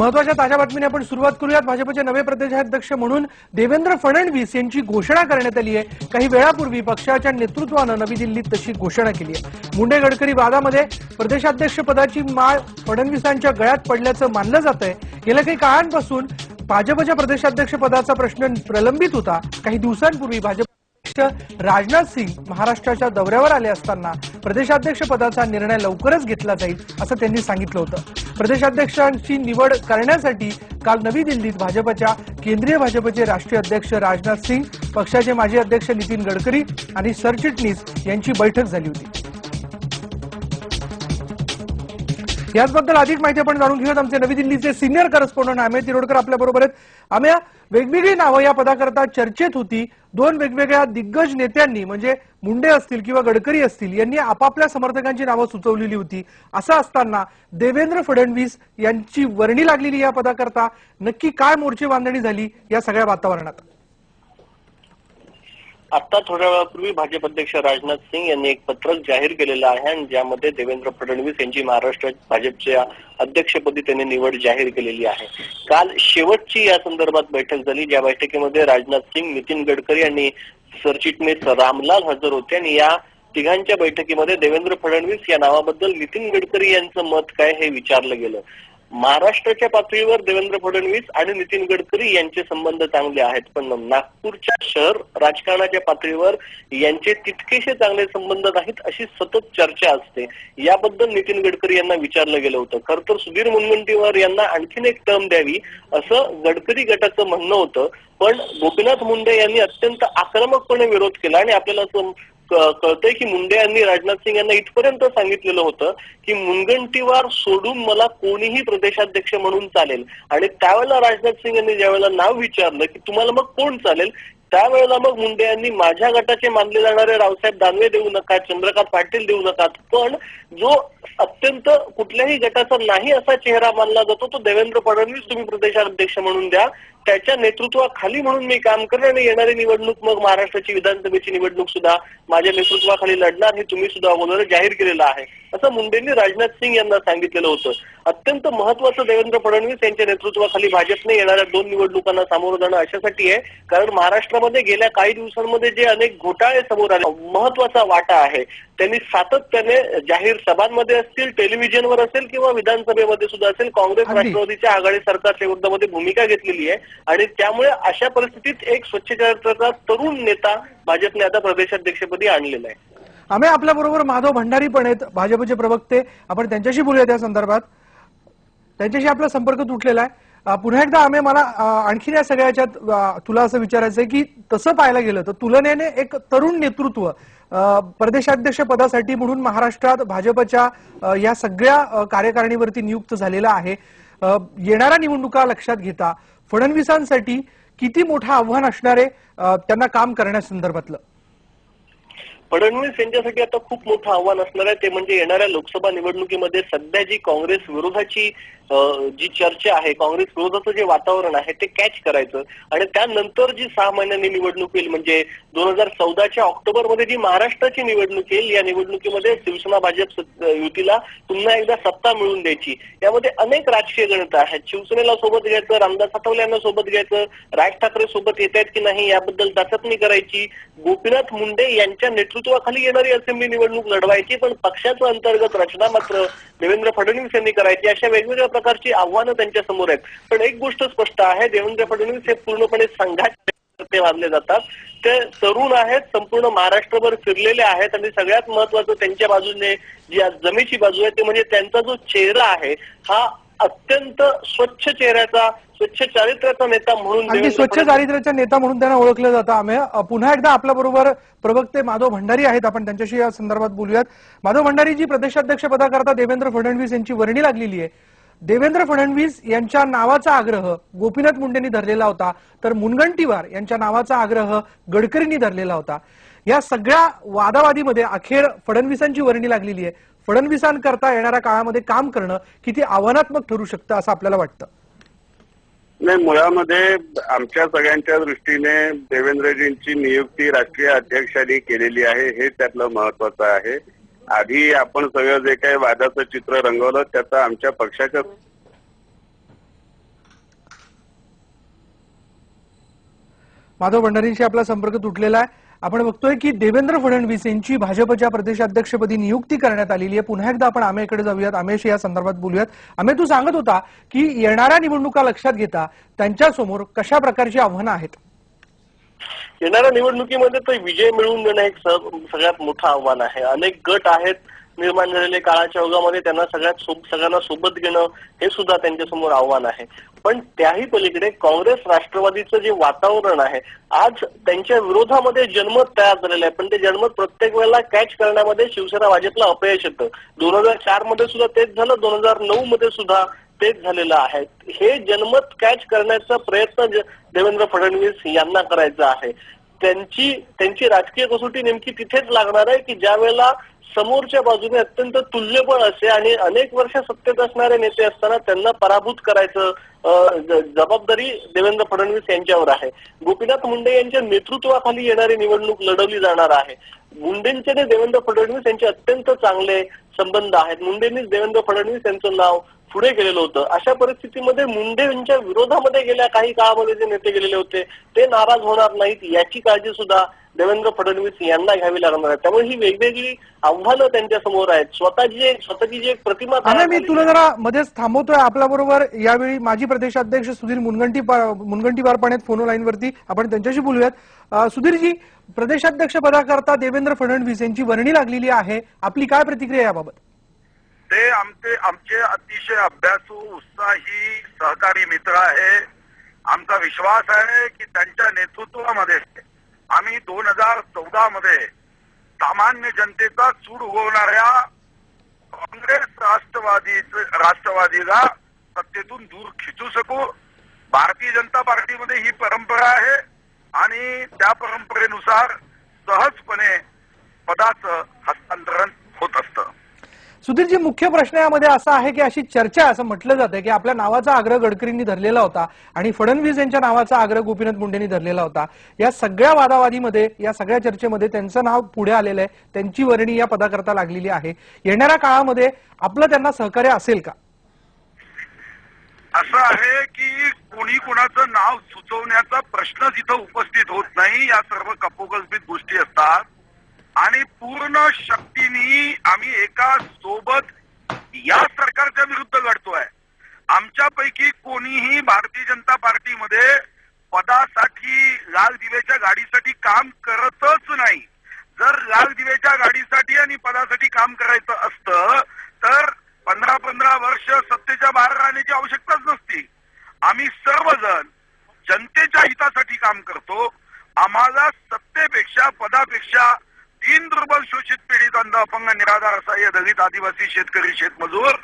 महत्त्वाच्या ताज्या बातमीने आपण सुरुवात करूयात. भाजपचे नवे प्रदेशाध्यक्ष म्हणून देवेंद्र फडणवीस यांची घोषणा करण्यात आली आहे. काही वेळापूर्वी पक्षाच्या नेतृत्वानं नवी दिल्लीत तशी घोषणा केली आहे. मुंडे गडकरी वादामध्ये प्रदेशाध्यक्ष पदाची माळ फडणवीसांच्या गळ्यात पडल्याचं मानलं जात आहे. गेल्या काही काळांपासून भाजपच्या प्रदेशाध्यक्ष पदाचा प्रश्न प्रलंबित होता. काही दिवसांपूर्वी भाजप अध्यक्ष राजनाथ सिंग महाराष्ट्राच्या दौऱ्यावर आले असताना प्रदेशाध्यक्ष पदाचा निर्णय लवकरच घेतला जाईल असं त्यांनी सांगितलं होतं. प्रदेशाध्यक्षांची निवड करण्यासाठी काल नवी दिल्लीत भाजपच्या केंद्रीय भाजपचे राष्ट्रीय अध्यक्ष राजनाथ सिंग पक्षाचे माजी अध्यक्ष नितीन गडकरी आणि सरचिटणीस यांची बैठक झाली होती. याचबद्दल अधिक माहिती आपण जाणून घेऊयात. आमचे नवी दिल्लीचे सिनियर करस्पॉन्डंट अमेय तिरोडकर आपल्या बरोबर आहेत. आम्ही वेगवेगळी नावं या पदाकरता चर्चेत होती. दोन वेगवेगळ्या दिग्गज नेत्यांनी म्हणजे मुंडे असतील किंवा गडकरी असतील यांनी आपापल्या समर्थकांची नावं सुचवलेली होती. असं असताना देवेंद्र फडणवीस यांची वर्णी लागलेली या पदाकरता. नक्की काय मोर्चे बांधणी झाली या सगळ्या वातावरणात? आता थोड्या वेळापूर्वी भाजप अध्यक्ष राजनाथ सिंग यांनी एक पत्रक जाहीर केलेलं आहे आणि ज्यामध्ये देवेंद्र फडणवीस यांची महाराष्ट्र भाजपच्या अध्यक्षपदी त्यांनी निवड जाहीर केलेली आहे. काल शेवटची या संदर्भात बैठक झाली. ज्या बैठकीमध्ये राजनाथ सिंग नितीन गडकरी आणि सरचिटणीस रामलाल हजर होते आणि या तिघांच्या बैठकीमध्ये देवेंद्र फडणवीस या नावाबद्दल नितीन गडकरी यांचं मत काय हे विचारलं गेलं. महाराष्ट्राच्या पातळीवर देवेंद्र फडणवीस आणि नितीन गडकरी यांचे संबंध चांगले आहेत पण नागपूरच्या शहर राजकारणाच्या पातळीवर यांचे तितकेसे चांगले संबंध नाहीत अशी सतत चर्चा असते. याबद्दल नितीन गडकरी यांना विचारलं गेलं होतं. खर तर सुधीर मुनगंटीवार यांना आणखीन एक टर्म द्यावी असं गडकरी गटाचं म्हणणं होतं. पण गोपीनाथ मुंडे यांनी अत्यंत आक्रमकपणे विरोध केला आणि आपल्याला असं कळतंय की मुंडे यांनी राजनाथ सिंग यांना इथपर्यंत सांगितलेलं होतं की मुनगंटीवार सोडून मला कोणीही प्रदेशाध्यक्ष म्हणून चालेल. आणि त्यावेळेला राजनाथ सिंग यांनी ज्यावेळेला नाव विचारलं की तुम्हाला मग कोण चालेल त्यावेळेला मग मुंडे यांनी माझ्या गटाचे मानले जाणारे रावसाहेब दानवे देऊ नका चंद्रकांत पाटील देऊ नका. पण जो अत्यंत कुठल्याही गटाचा नाही असा चेहरा मानला जातो तो देवेंद्र फडणवीस तुम्ही प्रदेशाध्यक्ष म्हणून द्या. त्याच्या नेतृत्वाखाली म्हणून मी काम करेन आणि येणारी निवडणूक मग महाराष्ट्राची विधानसभेची निवडणूक सुद्धा माझ्या नेतृत्वाखाली लढणार हे तुम्ही सुद्धा अगोदर जाहीर केलेलं आहे. असं मुंडेंनी राजनाथ सिंग यांना सांगितलेलं होतं. अत्यंत महत्वाचं देवेंद्र फडणवीस यांच्या नेतृत्वाखाली भाजपने येणाऱ्या दोन निवडणुकांना सामोरं जाणं अशासाठी आहे. कारण महाराष्ट्रामध्ये गेल्या काही दिवसांमध्ये जे अनेक घोटाळे समोर आले महत्त्वाचा वाटा आहे. त्यांनी सातत्याने जाहीर सभांमध्ये असतील टेलिव्हिजनवर असेल किंवा विधानसभेमध्ये सुद्धा असेल काँग्रेस. राष्ट्रवादीच्या आघाडी सरकारच्या विरोधामध्ये भूमिका घेतलेली आहे. आणि त्यामुळे अशा परिस्थितीत एक स्वच्छ चरित्राचा तरुण नेता भाजपने आता प्रदेशाध्यक्षपदी आणलेला आहे. आम्ही आपल्या बरोबर माधव भंडारी पण आहेत भाजपचे प्रवक्ते. आपण त्यांच्याशी बोलूया त्या संदर्भात. त्यांच्याशी आपला संपर्क तुटलेला आहे. पुन्हा एकदा आम्ही मला आणखी आणखीन या सगळ्याच्यात तुला असं विचारायचं आहे की तसं पाहायला गेलं तर तुलनेने एक तरुण नेतृत्व अं, प्रदेशाध्यक्ष पदासाठी म्हणून महाराष्ट्रात भाजपच्या या सगळ्या कार्यकारिणीवरती नियुक्त झालेला आहे. येणाऱ्या निवडणुका लक्षात घेता फडणवीसांसाठी किती मोठं आव्हान असणार आहे त्यांना काम करण्यासंदर्भातलं फडणवीस यांच्यासाठी आता खूप मोठं आव्हान असणार आहे. ते म्हणजे येणाऱ्या लोकसभा निवडणुकीमध्ये सध्या जी काँग्रेस विरोधाची जी चर्चा आहे काँग्रेस विरोधाचं जे वातावरण आहे ते कॅच करायचं. आणि त्यानंतर जी सहा महिन्यांनी निवडणूक येईल म्हणजे दोन हजार चौदाच्या ऑक्टोबरमध्ये जी महाराष्ट्राची निवडणूक येईल या निवडणुकीमध्ये शिवसेना भाजप युतीला पुन्हा एकदा सत्ता मिळवून द्यायची. यामध्ये अनेक राजकीय गणित आहेत. शिवसेनेला सोबत घ्यायचं रामदास आठवले यांना सोबत घ्यायचं राज ठाकरे सोबत येत आहेत की नाही याबद्दल चाचपणी करायची. गोपीनाथ मुंडे यांच्या नेतृत्वाखाली येणारी असेंब्ली निवडणूक लढवायची पण पक्षाचं अंतर्गत रचना मात्र देवेंद्र फडणवीस यांनी करायची. अशा वेगवेगळ्या प्रकारची आव्हानं त्यांच्यासमोर आहेत. पण एक गोष्ट स्पष्ट आहे देवेंद्र फडणवीस हे पूर्णपणे संघाचे ते मानले जातात. ते तरुण आहेत संपूर्ण महाराष्ट्रभर फिरलेले आहेत आणि सगळ्यात महत्वाचं त्यांच्या बाजूने जी आज जमेची बाजू आहे ते म्हणजे त्यांचा जो चेहरा आहे हा अत्यंत स्वच्छ चेहऱ्याचा स्वच्छ चारित्र्याचा नेता म्हणून स्वच्छ चारित्र्याच्या नेता म्हणून त्यांना ओळखलं जातं. आम्ही पुन्हा एकदा आपल्या बरोबर प्रवक्ते माधव भंडारी आहेत. आपण त्यांच्याशी या संदर्भात बोलूयात. माधव भंडारी जी प्रदेशाध्यक्ष पदाकरता देवेंद्र फडणवीस यांची वर्णी लागलेली आहे देवेंद्र फडणवीस यांच्या नावाचा आग्रह गोपीनाथ मुंडेंनी धरलेला होता तर मुनगंटीवार यांच्या नावाचा आग्रह गडकरींनी धरलेला होता. या सगळ्या वादावादीमध्ये अखेर फडणवीसांची वर्णी लागलेली आहे. फडणवीसांकरता येणाऱ्या काळामध्ये काम करणं किती आव्हानात्मक ठरू शकतं असं आपल्याला वाटतं? नाही मुळामध्ये आमच्या सगळ्यांच्या दृष्टीने देवेंद्रजींची नियुक्ती राष्ट्रीय अध्यक्षांनी केलेली आहे हे त्यातलं महत्वाचं आहे. आधी आपण सगळं जे काही वादाचं चित्र रंगवलं त्याचा आमच्या पक्षाच्या माधव भंडारींशी आपला संपर्क तुटलेला आहे. आपण बघतोय की देवेंद्र फडणवीस यांची भाजपच्या प्रदेशाध्यक्षपदी नियुक्ती करण्यात आलेली आहे. पुन्हा एकदा आपण आमेकडे जाऊयात. आमेश या संदर्भात बोलूयात. आमे तू सांगत होता की येणाऱ्या निवडणुका लक्षात घेता त्यांच्यासमोर कशा प्रकारची आव्हानं आहेत? येणाऱ्या निवडणुकीमध्ये तर विजय मिळवून देणं एक सगळ्यात मोठं आव्हान आहे. अनेक गट आहेत निर्माण झालेले काळाच्या ओघामध्ये त्यांना सगळ्यात सगळ्यांना सोबत घेणं हे सुद्धा त्यांच्यासमोर आव्हान आहे. पण त्याही पलीकडे काँग्रेस राष्ट्रवादीचं जे वातावरण आहे आज त्यांच्या विरोधामध्ये जनमत तयार झालेलं आहे. पण ते जनमत प्रत्येक वेळेला कॅच करण्यामध्ये शिवसेना भाजपला अपयश येतं. दोन हजार चारमध्ये सुद्धा तेच झालं. दोन हजार नऊ मध्ये सुद्धा तेच झालेलं आहे. हे जनमत कॅच करण्याचा प्रयत्न देवेंद्र फडणवीस यांना करायचा आहे. त्यांची त्यांची राजकीय कसोटी नेमकी तिथेच लागणार आहे की ज्या वेळेला समोरच्या बाजूने अत्यंत तुल्यबळ असे आणि अनेक वर्ष सत्तेत असणारे नेते असताना त्यांना पराभूत करायचं जबाबदारी देवेंद्र फडणवीस यांच्यावर आहे. गोपीनाथ मुंडे यांच्या नेतृत्वाखाली येणारी निवडणूक लढवली जाणार आहे. मुंडेंचे आणि देवेंद्र फडणवीस यांचे अत्यंत चांगले संबंध आहेत. मुंडेंनीच देवेंद्र फडणवीस यांचं नाव पुढे गेलेलं होतं. अशा परिस्थितीमध्ये मुंडे यांच्या विरोधामध्ये गेल्या काही काळामध्ये जे नेते गेलेले होते ते नाराज होणार नाहीत याची काळजी सुद्धा देवेंद्र फडणवीस यांना घ्यावी लागणार आहे. त्यामुळे ही वेगवेगळी आव्हानं त्यांच्यासमोर आहेत. स्वतःची एक स्वतःची जी एक प्रतिमा मी तुला जरा मध्येच थांबवतोय आपल्या बरोबर यावेळी माजी प्रदेशाध्यक्ष सुधीर मुनगंटी मुनगंटीवार पण आहेत फोन लाईनवरती. आपण त्यांच्याशी बोलूयात. सुधीरजी प्रदेशाध्यक्ष पदाकरता देवेंद्र फडणवीस यांची वर्णी लागलेली आहे. आपली काय प्रतिक्रिया याबाबत? ते आमचे आमचे अतिशय अभ्यासू उत्साही सहकारी मित्र आहे. आमचा विश्वास आहे की त्यांच्या नेतृत्वामध्ये आम्ही दोन हजार चौदा मध्ये सामान्य जनतेचा सूड उगवणाऱ्या काँग्रेस राष्ट्रवादी राष्ट्रवादीला सत्तेतून दूर खिचू शकू. भारतीय जनता पार्टीमध्ये ही परंपरा आहे आणि त्या परंपरेनुसार सहजपणे पदाचं हस्तांतरण होत असतं. सुधीरजी मुख्य प्रश्न यामध्ये असा आहे की अशी चर्चा असं म्हटलं जातं की आपल्या नावाचा आग्रह गडकरींनी धरलेला होता आणि फडणवीस यांच्या नावाचा आग्रह गोपीनाथ मुंडेंनी धरलेला होता. या सगळ्या वादावादीमध्ये या सगळ्या चर्चेमध्ये त्यांचं नाव पुढे आलेलं आहे. त्यांची वर्णी या पदाकरता लागलेली आहे. येणाऱ्या काळामध्ये आपलं त्यांना सहकार्य असेल का? असं आहे की कोणी कोणाचं नाव सुचवण्याचा प्रश्नच इथं उपस्थित होत नाही. या सर्व कपोकल्पित गोष्टी असतात. आणि पूर्ण शक्तीने आम्ही एका सोबत या सरकारच्या विरुद्ध लढतोय. आमच्यापैकी कोणीही भारतीय जनता पार्टीमध्ये पदासाठी लाल दिव्याच्या गाडीसाठी काम करतच नाही. जर लाल दिव्याच्या गाडीसाठी आणि पदासाठी काम करायचं असतं तर पंधरा पंधरा वर्ष सत्तेच्या बाहेर राहण्याची आवश्यकताच नसती. आम्ही सर्वजण जनतेच्या हितासाठी काम करतो. आम्हाला सत्तेपेक्षा पदापेक्षा तीन दुर्बल शोषित पीडित अंध अपंग निराधार असह्य दलित आदिवासी शेतकरी शेतमजूर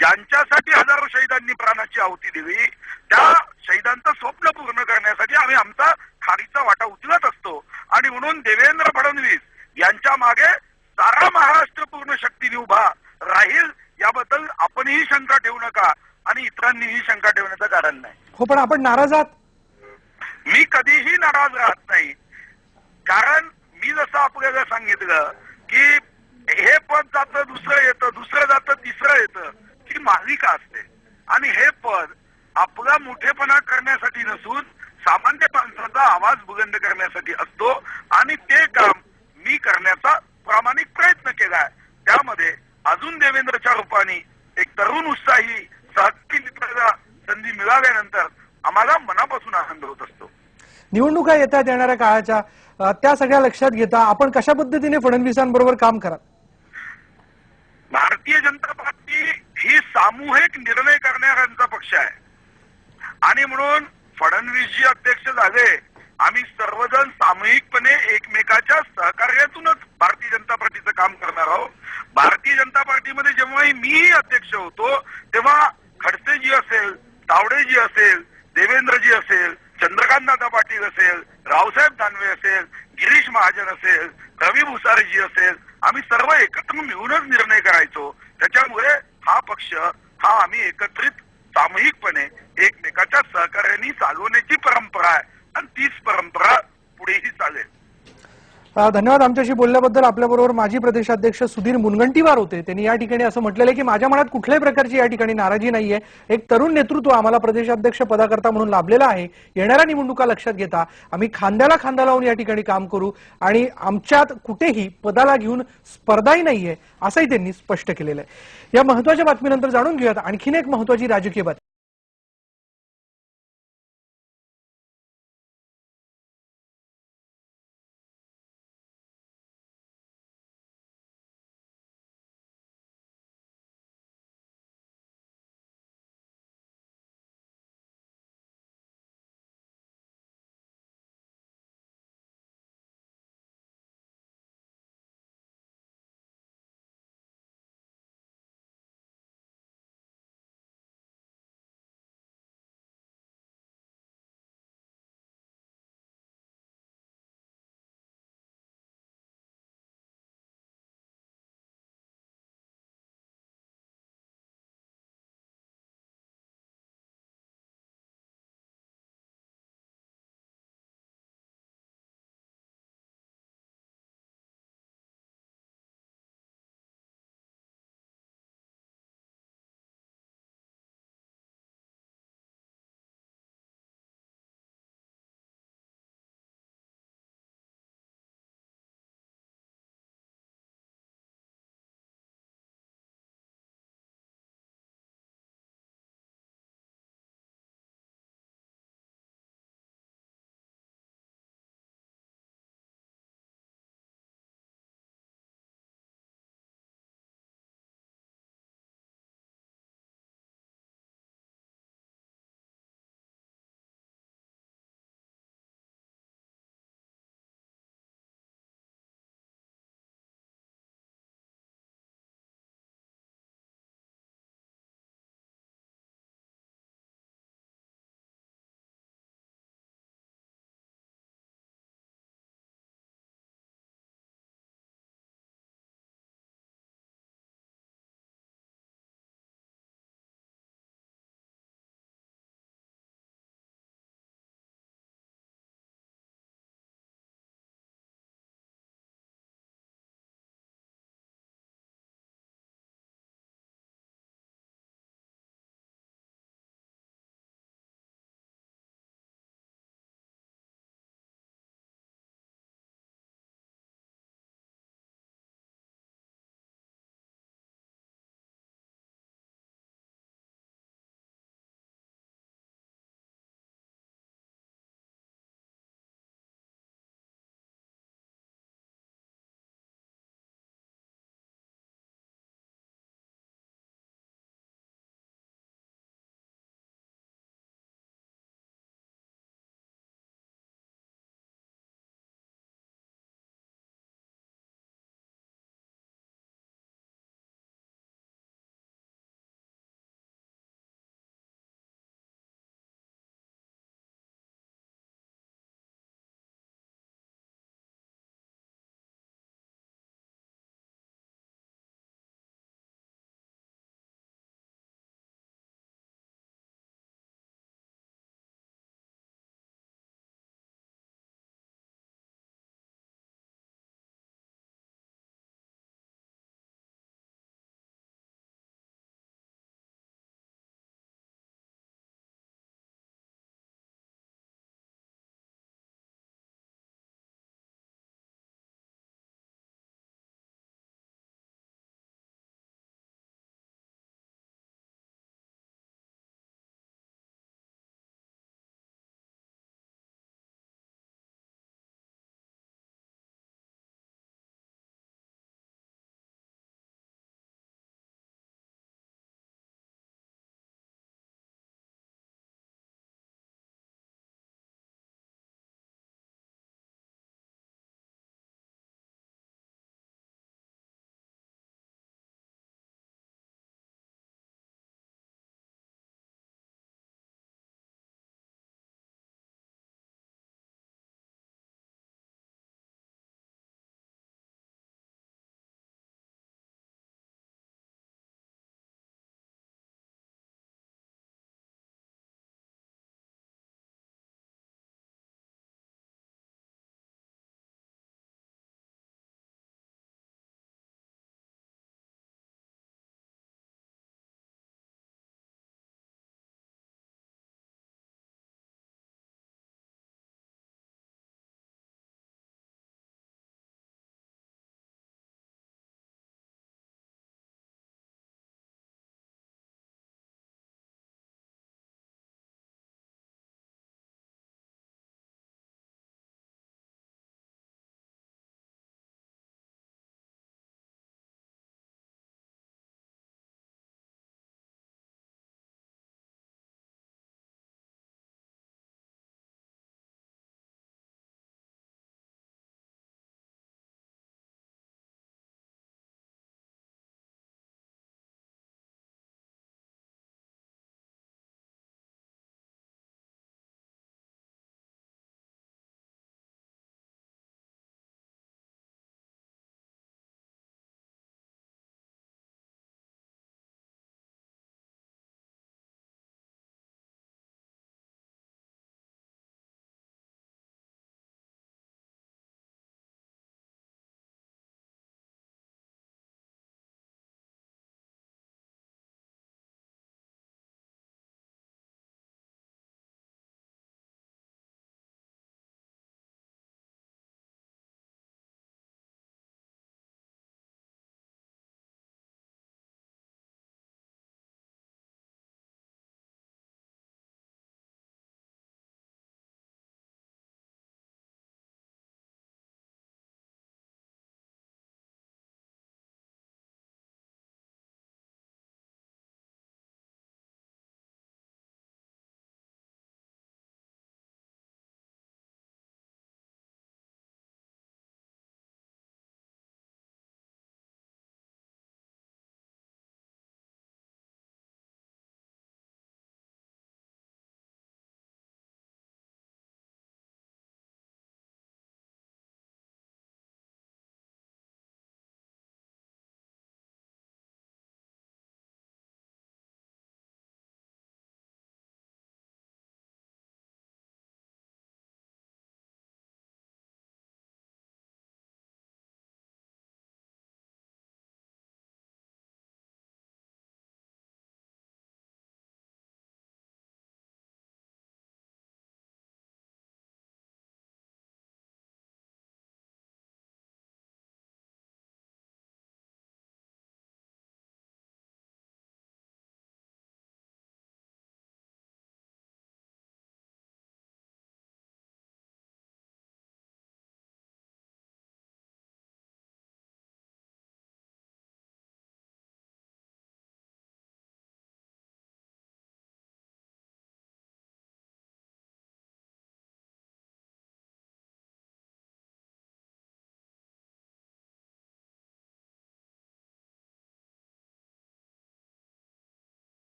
ज्यांच्यासाठी हजारो शहीदांनी प्राणाची आहुती दिली त्या शहीदांचं स्वप्न पूर्ण करण्यासाठी आम्ही आमचा खारीचा वाटा उचलत असतो. आणि म्हणून देवेंद्र फडणवीस यांच्या मागे सारा महाराष्ट्र पूर्ण शक्तीने उभा राहील याबद्दल आपणही शंका ठेवू नका आणि इतरांनीही शंका ठेवण्याचं कारण नाही. हो पण आपण नाराज आहात मी कधीही नाराज राहत नाही कारण मी जसं आपल्याला सांगितलं की हे पद जातं दुसरं येतं दुसरं जातं तिसरं येतं. ही मालिका असते? आणि हे पद आपला मोठेपणा करण्यासाठी नसून सामान्य माणसाचा आवाज बुलंद करण्यासाठी असतो आणि ते काम मी करण्याचा प्रामाणिक प्रयत्न केलाय त्यामध्ये अजून देवेंद्रच्या रूपाने एक तरुण उत्साही सहकारी मित्राला संधी मिळाल्यानंतर आम्हाला मनापासून आनंद होत असतो. निवडणुका येतात येणाऱ्या काळाच्या त्या सगळ्या लक्षात घेता आपण कशा पद्धतीने फडणवीसांबरोबर काम कराल? भारतीय जनता पार्टी ही सामूहिक निर्णय करणाऱ्यांचा पक्ष आहे. आणि म्हणून फडणवीसजी अध्यक्ष झाले आम्ही सर्वजण सामूहिकपणे एकमेकाच्या सहकार्यातूनच भारतीय जनता पार्टीचं काम करणार आहोत. भारतीय जनता पार्टीमध्ये जेव्हाही मीही अध्यक्ष होतो तेव्हा खडसेजी असेल तावडेजी असेल देवेंद्रजी असेल चंद्रकांतदादा पाटील असेल रावसाहेब दानवे असेल गिरीश महाजन असेल रवी भुसारीजी असेल आम्ही सर्व एकत्र मिळूनच निर्णय करायचो. त्याच्यामुळे हा पक्ष हा आम्ही एकत्रित सामूहिकपणे एकमेकाच्या सहकार्याने चालवण्याची परंपरा आहे. आणि तीच परंपरा पुढेही चालेल. धन्यवाद आमच्याशी बोलल्याबद्दल. आपल्याबरोबर माजी प्रदेशाध्यक्ष सुधीर मुनगंटीवार होते. त्यांनी या ठिकाणी असं म्हटलेलं आहे की माझ्या मनात कुठल्याही प्रकारची या ठिकाणी नाराजी नाहीये. एक तरुण नेतृत्व आम्हाला प्रदेशाध्यक्ष पदाकरता म्हणून लाभलेलं आहे. येणाऱ्या निवडणुका लक्षात घेता. आम्ही खांद्याला खांदा लावून या ठिकाणी काम करू आणि आमच्यात कुठेही पदाला घेऊन स्पर्धाही नाहीये असंही त्यांनी स्पष्ट केलेलं आहे. या महत्त्वाच्या बातमीनंतर जाणून घेऊयात. आणखीन एक महत्वाची राजकीय बातमी.